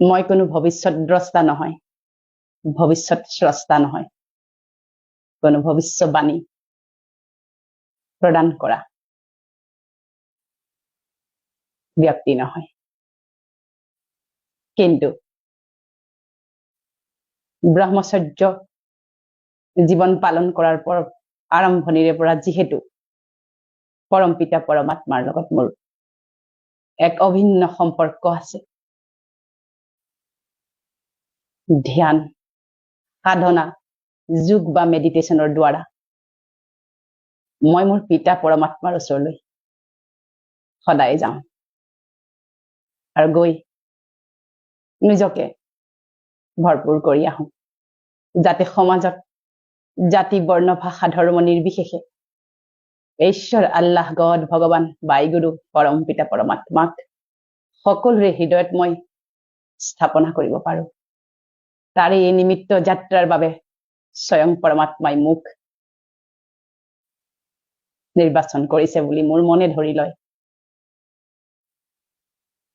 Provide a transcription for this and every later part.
মই কোনো ভৱিষ্যত দ্ৰষ্টা নহয়। ভৱিষ্যত স্ৰষ্টা নহয়। কোনো ভৱিষ্যবাণী প্ৰদান কৰা ব্যক্তি নহয়। কিন্তু ব্ৰহ্মচৰ্য জীৱন পালন কৰাৰ পৰ আৰম্ভণিৰে পৰা যিহেতু পৰম পিতা পৰমাত্মাৰ লগত মোৰ এক অভিন্ন সম্পৰ্ক আছে। ধ্যান সাধনা যোগ বা মেডিটেশ্যনৰ দ্বাৰা। মই মোৰ পিতা পৰমাত্মাৰ ওচৰলৈ সদায় যাওঁ আৰু গৈ নিজকে ভৰপূৰ কৰি আহো। যাতে সমাজত জাতি বৰ্ণ ভাষা ধৰ্ম নিৰ্বিশেষে ঈশ্বৰ আল্লাহ গড ভগৱান বাইগুৰু পৰম পিতা পৰমাত্মাক সকলোৰে হৃদয়ত মই স্থাপনা কৰিব পাৰো। তাৰে এই নিমিত্ত যাত্ৰাৰ বাবে স্বয়ং পৰমাত্মাই মোক নিৰ্বাচন কৰিছে বুলি মোৰ মনে ধৰি লয়।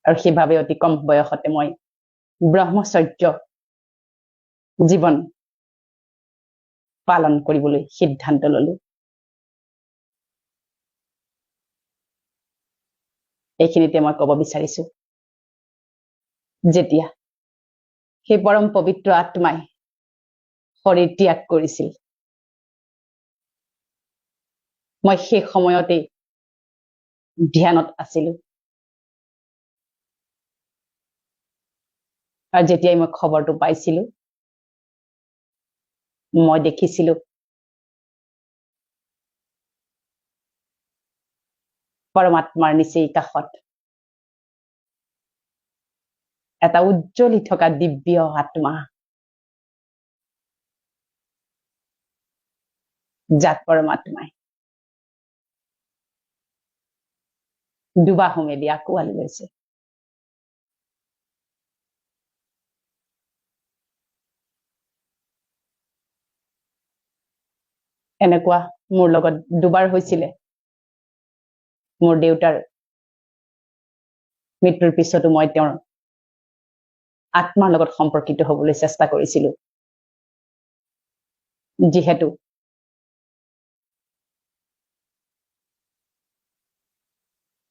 আৰু সেইভাৱে অতি কম বয়সতে মই ব্ৰহ্মচৰ্য জীৱন পালন কৰিবলৈ সিদ্ধান্ত ললো। এইখিনিতে মই কব বিচাৰিছো। যেতিয়া সেই পৰম পবিত্ৰ আত্মাই শৰীৰ ত্যাগ কৰিছিল। মই সেই সময়তেই ধ্যানত আছিলো। আৰু যেতিয়াই মই খবৰটো পাইছিলো মই দেখিছিলো পৰমাত্মাৰ নিচেই কাষত এটা উজ্জ্বলি থকা দিব্য আত্মা। যাক পৰমাত্মাই দুবাহু মেলি আঁকোৱালি লৈছে। এনেকুৱা মোৰ লগত দুবাৰ হৈছিলে। মোৰ দেউতাৰ মৃত্যুৰ পিছতো মই তেওঁৰ আত্মাৰ লগত সম্পৰ্কিত হবলৈ চেষ্টা কৰিছিলো। যিহেতু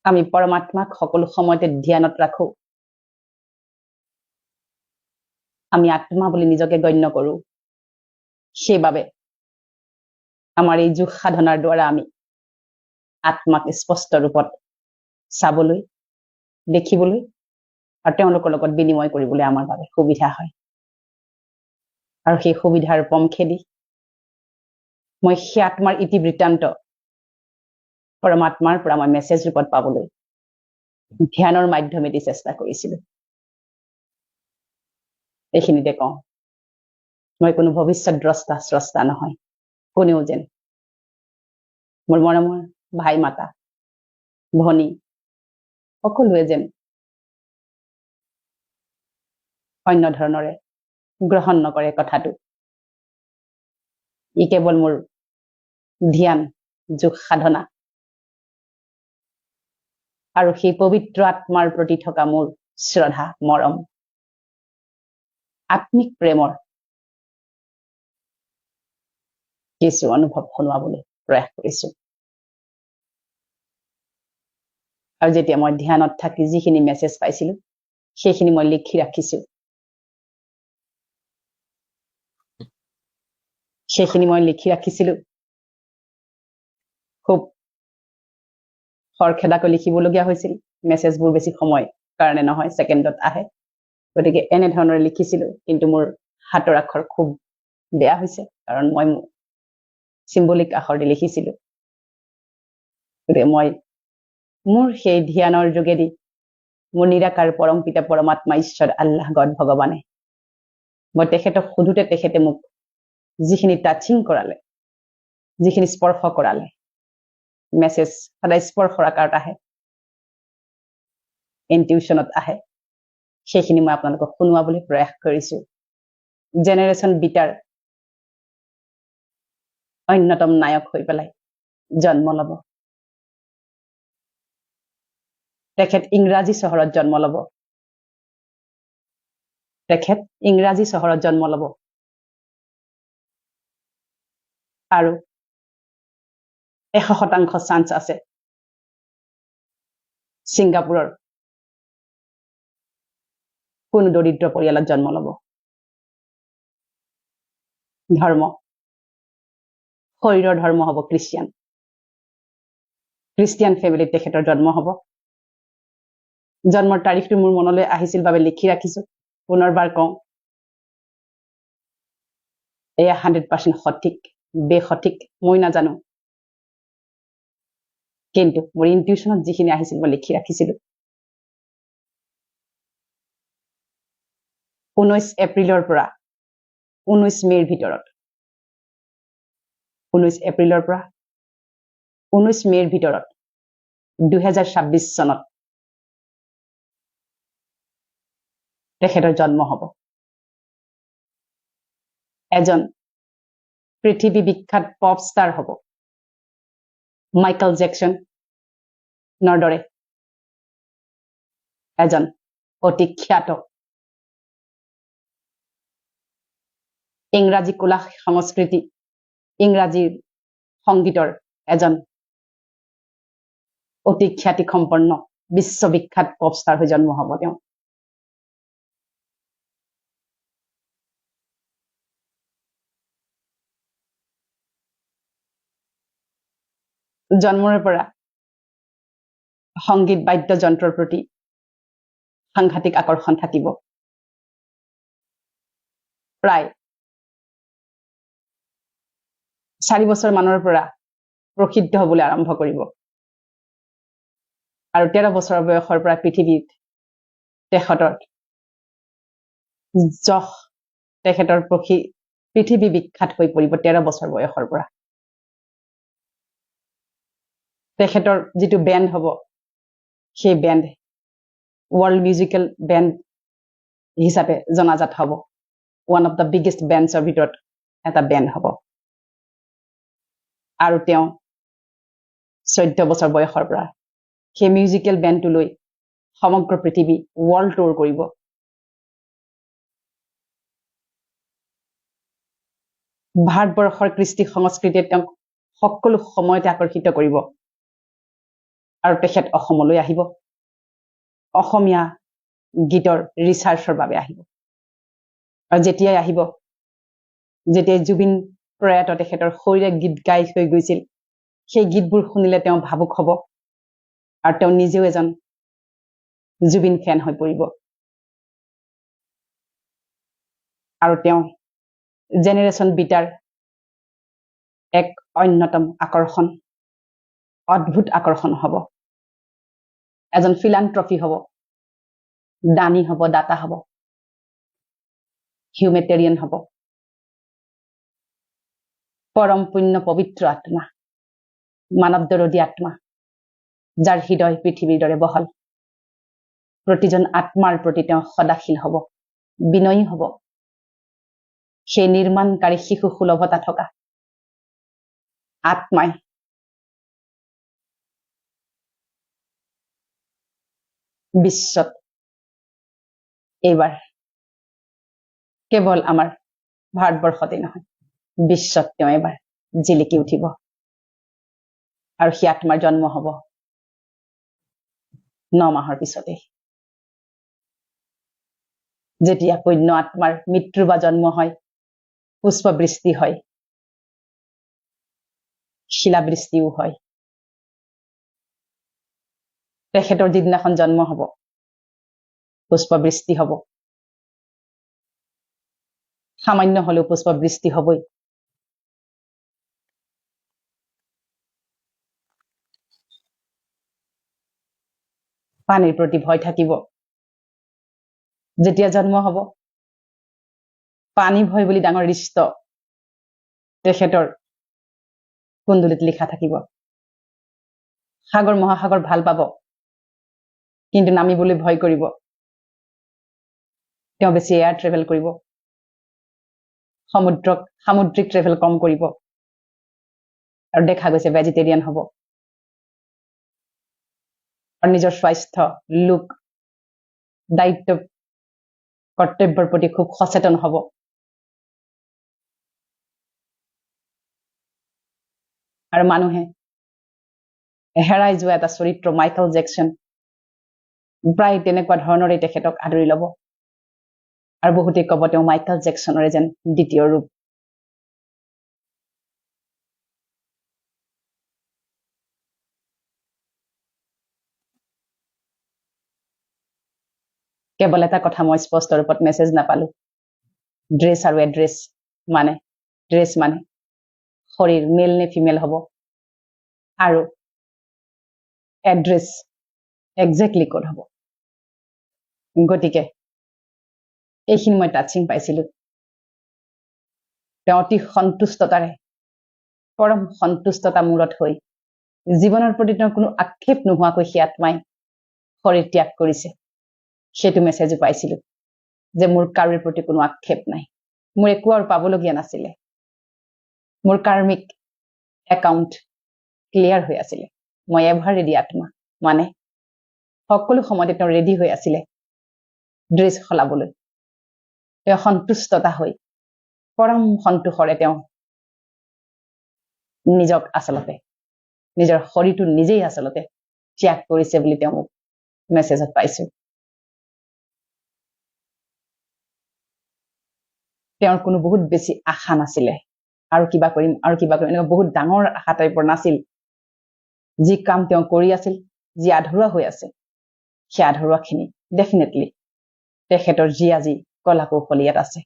আমি পৰমাত্মাক সকলো সময়তে ধ্যানত ৰাখো। আমি আত্মা বুলি নিজকে গণ্য কৰো। সেইবাবে আমাৰ এই যোগ সাধনাৰ দ্বাৰা আমি আত্মাক স্পষ্ট ৰূপত চাবলৈ দেখিবলৈ আৰু তেওঁলোকৰ লগত বিনিময় কৰিবলৈ আমাৰ বাবে সুবিধা হয়। আৰু সেই সুবিধাৰ পম খেদি মই সেই আত্মাৰ ইতিবৃত্তান্ত পৰমাত্মাৰ পৰা মই মেছেজ ৰূপত পাবলৈ ধ্যানৰ মাধ্যমেদি চেষ্টা কৰিছিলো। এইখিনিতে কওঁ মই কোনো ভৱিষ্যত দ্ৰষ্টা স্ৰষ্টা নহয় কোনেও যেন। মোৰ মৰমৰ ভাই মাতা ভনী সকলোৱে যেন অন্য ধৰণৰে গ্ৰহণ নকৰে কথাটো। ই কেৱল মোৰ ধ্যান যোগ সাধনা। আৰু সেই পবিত্ৰ আত্মাৰ প্ৰতি থকা মোৰ শ্ৰদ্ধা মৰম। আত্মিক প্ৰেমৰ কিছু অনুভৱ শুনোৱাবলৈ প্ৰয়াস কৰিছো। আৰু যেতিয়া মই ধ্যানত থাকি যিখিনি মেছেজ পাইছিলো সেইখিনি মই লিখি ৰাখিছো। সেইখিনি মই লিখি ৰাখিছিলো খুব খৰখেদাকৈ লিখিবলগীয়া হৈছিল মেছেজবোৰ বেছি সময় কাৰণে নহয় ছেকেণ্ডত আহে গতিকে এনেধৰণেৰে লিখিছিলো কিন্তু মোৰ হাতৰ আখৰ খুব বেয়া হৈছে কাৰণ মই চিম্বলিক আখৰ দি লিখিছিলো গতিকে মই মোৰ সেই ধ্যানৰ যোগেদি মোৰ নিৰাকাৰ পৰম পিতা পৰমাত্মা ঈশ্বৰ আল্লাহ গড ভগৱানে মই তেখেতক সোধোতে তেখেতে মোক যিখিনি টাচিং কৰালে যিখিনি স্পৰ্শ কৰালে মেছেজ সদায় স্পৰ্শৰ আকাৰত আহে ইনটিউশ্যনত আহে সেইখিনি মই আপোনালোকক শুনোৱাবলৈ প্ৰয়াস কৰিছো। জেনেৰেশ্যন বিটাৰ অন্যতম নায়ক হৈ পেলাই জন্ম লব। তেখেত ইংৰাজী চহৰত জন্ম লব। তেখেত ইংৰাজী চহৰত জন্ম ল'ব। আৰু এশ শতাংশ চান্স আছে। ছিংগাপুৰৰ কোনো দৰিদ্ৰ পৰিয়ালত জন্ম ল'ব। ধৰ্ম। শৰীৰৰ ধৰ্ম হ'ব খ্ৰীষ্টিয়ান। খ্ৰীষ্টিয়ান ফেমিলিত তেখেতৰ জন্ম হ'ব। জন্মৰ তাৰিখটো মোৰ মনলৈ আহিছিল বাবে লিখি ৰাখিছো। পুনৰবাৰ কওঁ এয়া হাণ্ড্ৰেড পাৰ্চেণ্ট সঠিক। বেসঠিক, মই নাজানো। কিন্তু মোৰ ইনটিউশ্যনত যিখিনি আহিছিল, মই লিখি ৰাখিছিলো। ঊনৈশ এপ্ৰিলৰ পৰা, ঊনৈশ মে'ৰ ভিতৰত। ঊনৈশ এপ্ৰিলৰ পৰা, ঊনৈশ মে'ৰ ভিতৰত, দুহেজাৰ ছাব্বিছ চনত। তেখেতৰ জন্ম হ'ব। এজন পৃথিৱী বিখ্যাত পপ ষ্টাৰ হ'ব। মাইকেল জেকচন দৰে। এজন অতি খ্যাত ইংৰাজী কলা সংস্কৃতি ইংৰাজী সংগীতৰ এজন অতি খ্যাতিসম্পন্ন বিশ্ববিখ্যাত পপ ষ্টাৰ হৈ জন্ম হ'ব তেওঁ। জন্মৰে পৰা সংগীত বাদ্যযন্ত্ৰৰ প্ৰতি সাংঘাতিক আকৰ্ষণ থাকিব। প্ৰায় চাৰি বছৰ মানৰ পৰা প্ৰসিদ্ধ হবলৈ আৰম্ভ কৰিব। আৰু তেৰ বছৰ বয়সৰ পৰা পৃথিৱীত তেখেতৰ যশ তেখেতৰ পৃথিৱী বিখ্যাত হৈ পৰিব তেৰ বছৰ বয়সৰ পৰা। তেখেতৰ যিটো বেণ্ড হ'ব সেই বেণ্ড ৱৰ্ল্ড মিউজিকেল বেণ্ড হিচাপে জনাজাত হ'ব। ওৱান অফ দ্য বিগেষ্ট বেণ্ডছৰ ভিতৰত এটা বেণ্ড হ'ব। আৰু তেওঁ চৈধ্য বছৰ বয়সৰ পৰা সেই মিউজিকেল বেণ্ডটো লৈ সমগ্ৰ পৃথিৱী ৱৰ্ল্ড টুৰ কৰিব। ভাৰতবৰ্ষৰ কৃষ্টি সংস্কৃতিয়ে তেওঁক সকলো সময়তে আকৰ্ষিত কৰিব। আৰু তেখেত অসমলৈ আহিব। অসমীয়া গীতৰ ৰিচাৰ্চৰ বাবে আহিব। আৰু যেতিয়াই আহিব যেতিয়াই জুবিন প্ৰয়াত তেখেতৰ শৰীৰে গীত গাই থৈ গৈছিল সেই গীতবোৰ শুনিলে তেওঁ ভাবুক হ'ব আৰু তেওঁ নিজেও এজন জুবিন ফেন হৈ পৰিব। আৰু তেওঁ জেনেৰেশ্যন বিটাৰ এক অন্যতম আকৰ্ষণ। অদ্ভুত আকৰ্ষণ হ'ব। এজন ফিলান্ট্ৰফি হ'ব দানী হ'ব দাতা হ'ব হিউমেটেৰিয়ান হ'ব। পৰম পুণ্য পবিত্ৰ আত্মা মানৱ দৰদী আত্মা যাৰ হৃদয় পৃথিৱীৰ দৰে বহল। প্ৰতিজন আত্মাৰ প্ৰতি তেওঁ সদাশীল হ'ব বিনয়ী হ'ব। সেই নিৰ্মাণকাৰী শিশু সুলভতা থকা আত্মাই বিশ্বত এইবাৰ। কেৱল আমাৰ ভাৰতবৰ্ষতেই নহয় বিশ্বত তেওঁ এবাৰ জিলিকি উঠিব। আৰু সেই আত্মাৰ জন্ম হব ন মাহৰ পিছতেই। যেতিয়া পুণ্য আত্মাৰ মৃত্যু বা জন্ম হয় পুষ্পবৃষ্টি হয় শিলাবৃষ্টিও হয় তেখেতৰ যিদিনাখন জন্ম হব পুষ্পবৃষ্টি হব। সামান্য হলেও পুষ্পবৃষ্টি হবই। পানীৰ প্ৰতি ভয় থাকিব। যেতিয়া জন্ম হব পানী ভয় বুলি ডাঙৰ ৰিষ্ট তেখেতৰ কুণ্ডলীত লিখা থাকিব। সাগৰ মহাসাগৰ ভাল পাব। কিন্তু নামিবলৈ ভয় কৰিব। তেওঁ বেছি এয়াৰ ট্ৰেভেল কৰিব। সমুদ্ৰক সামুদ্ৰিক ট্ৰেভেল কম কৰিব। আৰু দেখা গৈছে ভেজিটেৰিয়ান হ'ব। আৰু নিজৰ স্বাস্থ্য লোক দায়িত্ব কৰ্তব্যৰ প্ৰতি খুব সচেতন হ'ব। আৰু মানুহে হেৰাই যোৱা এটা চৰিত্ৰ মাইকেল জেকচন প্ৰায় তেনেকুৱা ধৰণৰে তেখেতক আদৰি ল'ব। আৰু বহুতে ক'ব তেওঁ মাইকেল জেকচনৰে যেন দ্বিতীয় ৰূপ। কেৱল এটা কথা মই স্পষ্ট ৰূপত মেছেজ নাপালো। ড্ৰেছ আৰু এড্ৰেছ মানে ড্ৰেছ মানে শৰীৰ মেল নে ফিমেল হ'ব। আৰু এড্ৰেছ একজেক্টলি ক'ত হ'ব? গতিকে এইখিনি মই টাচিং পাইছিলো। তেওঁ অতি সন্তুষ্টতাৰে পৰম সন্তুষ্টতা মূৰত হৈ জীৱনৰ প্ৰতি তেওঁ কোনো আক্ষেপ নোহোৱাকৈ সেই আত্মাই শৰীৰ ত্যাগ কৰিছে। সেইটো মেছেজো পাইছিলো যে মোৰ কাৰোৰ প্ৰতি কোনো আক্ষেপ নাই। মোৰ একো আৰু পাবলগীয়া নাছিলে। মোৰ কাৰ্মিক একাউণ্ট ক্লিয়াৰ হৈ আছিলে। মই এভাৰ ৰেডি আত্মা। মানে সকলো সময়তে তেওঁ ৰেডি হৈ আছিলে ড্ৰেছ সলাবলৈ। তেওঁ সন্তুষ্টতা হৈ পৰম সন্তোষৰে তেওঁ নিজক আচলতে নিজৰ শৰীৰটো নিজেই আচলতে ত্যাগ কৰিছে বুলি তেওঁ মোক মেছেজত পাইছো। তেওঁৰ কোনো বহুত বেছি আশা নাছিলে আৰু কিবা কৰিম আৰু কিবা কৰিম এনেকুৱা বহুত ডাঙৰ আশা টাইপৰ নাছিল। যি কাম তেওঁ কৰি আছিল যি আধৰুৱা হৈ আছে সেই আধৰুৱাখিনি ডেফিনেটলি তেখেতৰ যি আজি কলা কৌশলী ইয়াত আছে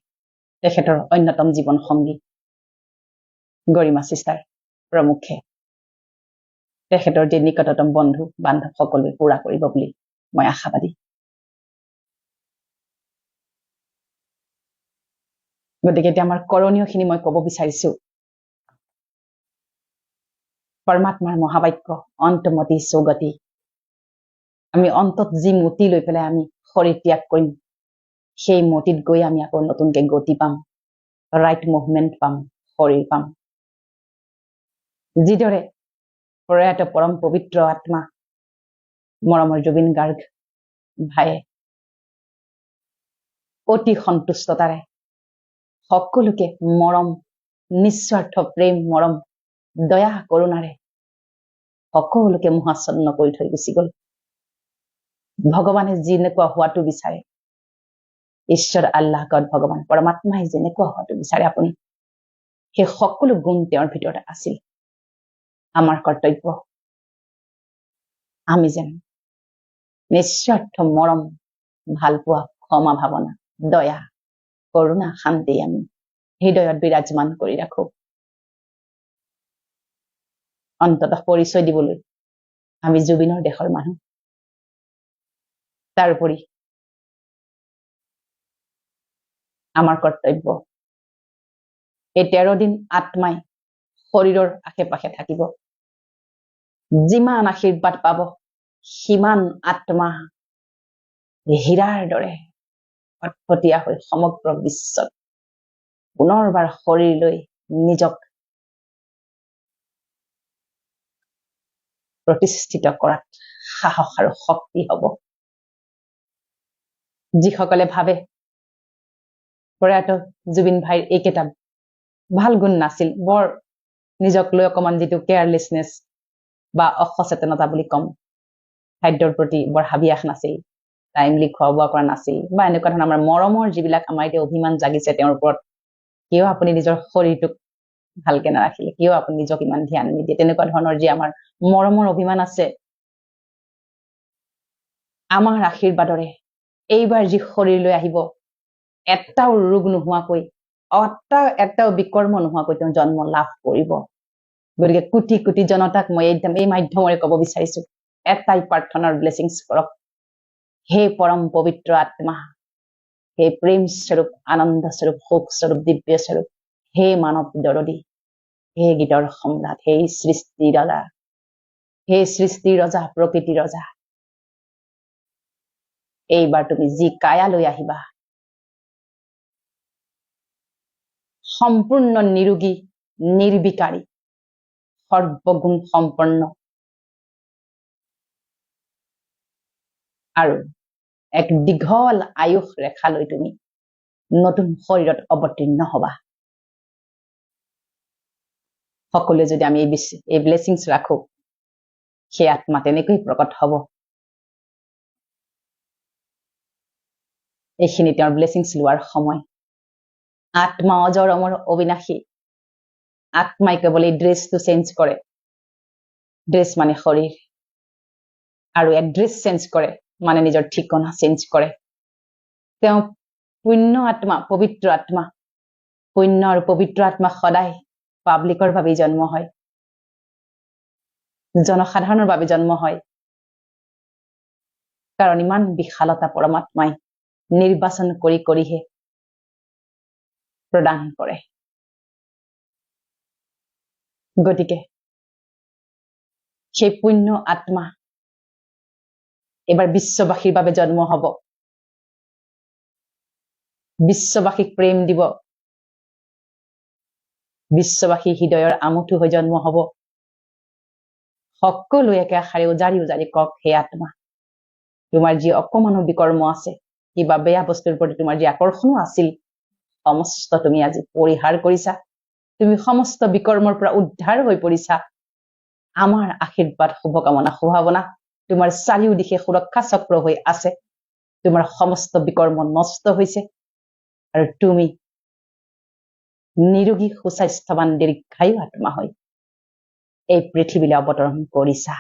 তেখেতৰ অন্যতম জীৱন সংগী গৰিমা চিষ্টাৰ প্ৰমুখে। তেখেতৰ যি নিকটতম বন্ধু বান্ধৱ সকলোৱে পূৰা কৰিব বুলি মই আশাবাদী। গতিকে এতিয়া আমাৰ কৰণীয়খিনি মই ক'ব বিচাৰিছো। পৰমাত্মাৰ মহাবাক্য অন্তমতি চৌগতি আমি অন্তত যি মতি লৈ পেলাই আমি শৰীৰ ত্যাগ কৰিম সেই মতিত গৈ আমি আকৌ নতুনকে গতি পাম ৰাইট মুভমেণ্ট পাম শৰীৰ পাম। যিদৰে প্ৰয়াত পৰম পবিত্ৰ আত্মা মৰমৰ জুবিন গাৰ্গ ভাইয়ে অতি সন্তুষ্টতাৰে সকলোকে মৰম নিস্বাৰ্থ প্ৰেম মৰম দয়া কৰোণাৰে সকলোকে মোহাচ্ছন্ন কৰি থৈ গুচি গল। ভগৱানে যেনেকুৱা হোৱাটো বিচাৰে ঈশ্বৰ আল্লাহ গড ভগৱান পৰমাত্মাই যেনেকুৱা হোৱাটো বিচাৰে আপুনি সেই সকলো গুণ তেওঁৰ ভিতৰত আছিল। আমাৰ কৰ্তব্য। আমি যেন নিস্বাৰ্থ মৰম, ভালো পোৱা, ক্ষমা ভাৱনা, দয়া, কৰুণা, শান্তি আমি হৃদয়ত বিৰাজমান কৰি ৰাখো। অন্তত পৰিচয় দিবলৈ আমি জুবিনৰ দেশৰ মানুহ। তাৰোপৰি আমাৰ কৰ্তব্য এই তেৰ দিন আত্মাই শৰীৰৰ আশে পাশে থাকিব। যিমান আশীৰ্বাদ পাব সিমান আত্মা হীৰাৰ দৰে ফটফটীয়া হৈ সমগ্ৰ বিশ্বত পুনৰবাৰ শৰীৰ লৈ নিজক প্ৰতিষ্ঠিত কৰাত সাহস আৰু শক্তি হব। যিসকলে ভাবে প্ৰয়াত জুবিন ভাইৰ এইকেইটা ভাল গুণ নাছিল বৰ নিজক লৈ অকমান যিটো কেয়াৰলেছনেছ বা অসচেতনতা বুলি ক'ম খাদ্যৰ প্ৰতি বৰ হাবিয়াস নাছিল টাইমলি খোৱা বোৱা কৰা নাছিল বা এনেকুৱা ধৰণৰ আমাৰ মৰমৰ যিবিলাক আমাৰ এতিয়া অভিমান জাগিছে তেওঁৰ ওপৰত কিয় আপুনি নিজৰ শৰীৰটোক ভালকে নাৰাখিলে কিয় আপুনি নিজক ইমান ধ্যান নিদিয়ে তেনেকুৱা ধৰণৰ যি আমাৰ মৰমৰ অভিমান আছে আমাৰ আশীৰ্বাদৰে এইবাৰ যি শৰীৰলৈ আহিব এটাও ৰোগ নোহোৱাকৈ এটা এটাও বিকৰ্ম নোহোৱাকৈ তেওঁ জন্ম লাভ কৰিব। গতিকে কোটি কোটি জনতাক মই এই মাধ্যমেৰে ক'ব বিচাৰিছো এটাই প্ৰাৰ্থনাৰ ব্লেছিংছ কৰক। হে পৰম পবিত্ৰ আত্মা হে প্ৰেম স্বৰূপ আনন্দ স্বৰূপ সুখ স্বৰূপ দিব্য স্বৰূপ হে মানৱ দৰদী হে গীতৰ সম্ৰাট হে সৃষ্টি ৰজা হে সৃষ্টি ৰজা প্ৰকৃতি ৰজা এইবাৰ তুমি যি কায়া লৈ আহিবা। সম্পূৰ্ণ নিৰোগী নিৰ্বিকাৰী সৰ্বগুণ সম্পন্ন। আৰু এক দীঘল আয়ুস ৰেখালৈ তুমি নতুন শৰীৰত অৱতীৰ্ণ হবা। সকলোৱে যদি আমি এই ব্লেছিংছ ৰাখো সেই আত্মা তেনেকৈ প্ৰকট হব। এইখিনি তেওঁৰ ব্লেছিংছ লোৱাৰ সময়। আত্মা অজৰ অমৰ অবিনাশী। আত্মাই কেৱল এই ড্ৰেছটো চেঞ্জ কৰে। ড্ৰেছ মানে শৰীৰ। আৰু এড্ৰেছ চেঞ্জ কৰে মানে নিজৰ ঠিকনা চেঞ্জ কৰে। তেওঁ পুণ্য আত্মা, পবিত্ৰ আত্মা। পুণ্য আৰু পবিত্ৰ আত্মা সদায় পাব্লিকৰ বাবেই জন্ম হয়। জনসাধাৰণৰ বাবে জন্ম হয়। কাৰণ ইমান বিশালতা পৰমাত্মাই নিৰ্বাচন কৰি কৰিহে প্ৰদান কৰে। গতিকে সেই পুণ্য আত্মা এইবাৰ বিশ্ববাসীৰ বাবে জন্ম হব। বিশ্ববাসীক প্ৰেম দিব। বিশ্ববাসী হৃদয়ৰ আমঠু হৈ জন্ম হব। সকলো একে আশাৰে উজাৰি উজাৰি কওক হে আত্মা তোমাৰ যি অকমানো বিকৰ্ম আছে বেয়া বস্তুৰ প্ৰতি তোমাৰ যি আকৰ্ষণো আছিল সমস্ত তুমি আজি পৰিহাৰ কৰিছা। তুমি সমস্ত বিকৰ্মৰ পৰা উদ্ধাৰ হৈ পৰিছা। আমাৰ আশীৰ্বাদ শুভকামনা শুভাৱনা তোমাৰ চাৰিওদিশে সুৰক্ষা চক্ৰ হৈ আছে। তোমাৰ সমস্ত বিকৰ্ম নষ্ট হৈছে। আৰু তুমি নিৰোগী সুস্বাস্থ্যৱান দীৰ্ঘায়ু আত্মা হৈ এই পৃথিৱীলৈ অৱতৰণ কৰিছা।